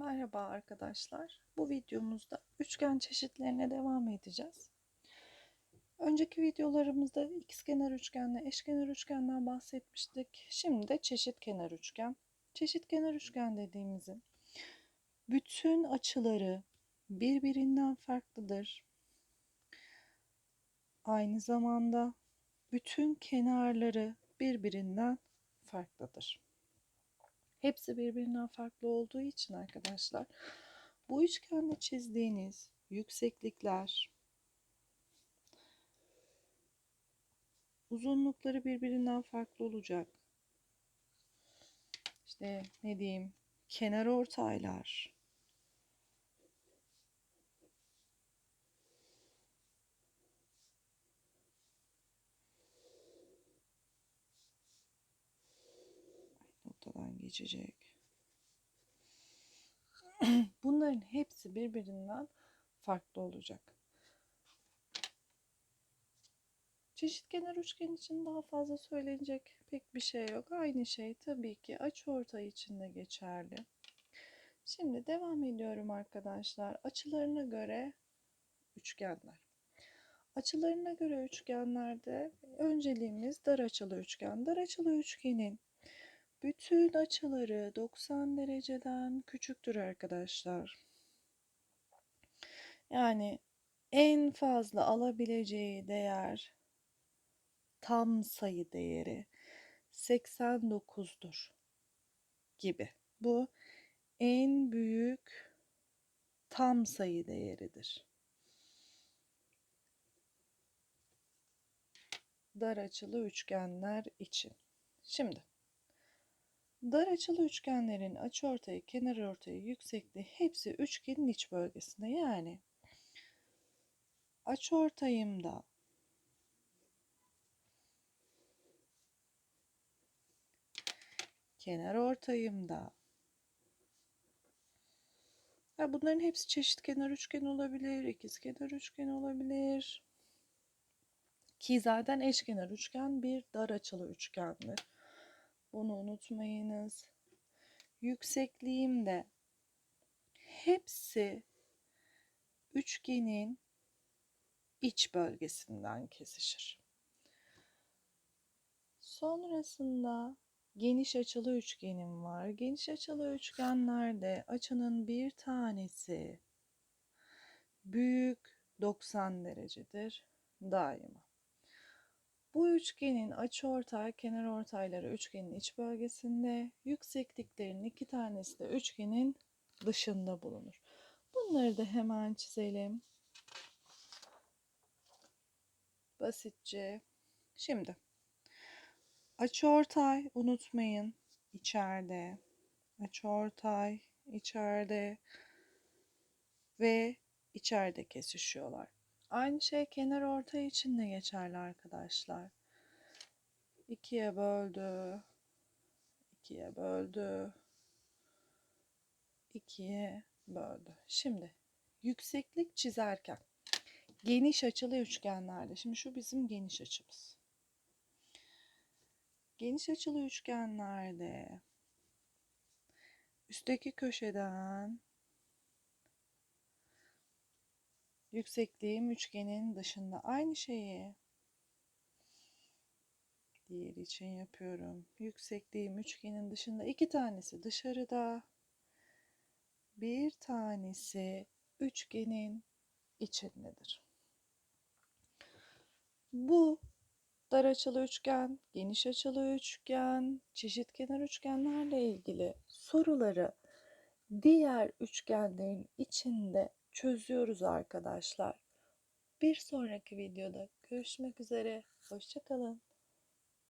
Merhaba arkadaşlar. Bu videomuzda üçgen çeşitlerine devam edeceğiz. Önceki videolarımızda ikizkenar üçgenle eşkenar üçgenden bahsetmiştik. Şimdi de çeşitkenar üçgen. Çeşitkenar üçgen dediğimizin bütün açıları birbirinden farklıdır. Aynı zamanda bütün kenarları birbirinden farklıdır. Hepsi birbirinden farklı olduğu için arkadaşlar bu üçgende çizdiğiniz yükseklikler uzunlukları birbirinden farklı olacak. İşte ne diyeyim kenar ortaylar ortadan geçecek. Bunların hepsi birbirinden farklı olacak. Çeşitkenar üçgen için daha fazla söylenecek pek bir şey yok. Aynı şey tabii ki açıortay için de geçerli. Şimdi devam ediyorum arkadaşlar. Açılarına göre üçgenler. Açılarına göre üçgenlerde önceliğimiz dar açılı üçgen. Dar açılı üçgenin bütün açıları 90 dereceden küçüktür arkadaşlar. Yani en fazla alabileceği değer tam sayı değeri 89'dur gibi. Bu en büyük tam sayı değeridir. Dar açılı üçgenler için. Şimdi Dar açılı üçgenlerin açıortayı, kenarortayı, yüksekliği hepsi üçgenin iç bölgesinde. Yani açıortayımda kenar ortayımda ya bunların hepsi çeşit kenar üçgen olabilir, ikizkenar üçgen olabilir. Ki zaten eşkenar üçgen bir dar açılı üçgendir. Bunu unutmayınız. Yüksekliğim de hepsi üçgenin iç bölgesinden kesişir. Sonrasında geniş açılı üçgenim var. Geniş açılı üçgenlerde açının bir tanesi büyük 90 derecedir daima. Bu üçgenin açıortay, kenarortayları üçgenin iç bölgesinde, yüksekliklerin iki tanesi de üçgenin dışında bulunur. Bunları da hemen çizelim. Basitçe. Şimdi açıortay unutmayın içeride. Açıortay içeride ve içeride kesişiyorlar. Aynı şey kenar ortay için de geçerli arkadaşlar. İkiye böldü. ikiye böldü. ikiye böldü. Şimdi yükseklik çizerken geniş açılı üçgenlerde. Şimdi şu bizim geniş açımız. Geniş açılı üçgenlerde üstteki köşeden Yüksekliğim üçgenin dışında. Aynı şeyi diğer için yapıyorum. Yüksekliğim üçgenin dışında. iki tanesi dışarıda. Bir tanesi üçgenin içindedir. Bu dar açılı üçgen, geniş açılı üçgen, çeşit kenar üçgenlerle ilgili soruları diğer üçgenlerin içinde çözüyoruz arkadaşlar. Bir sonraki videoda görüşmek üzere. Hoşçakalın.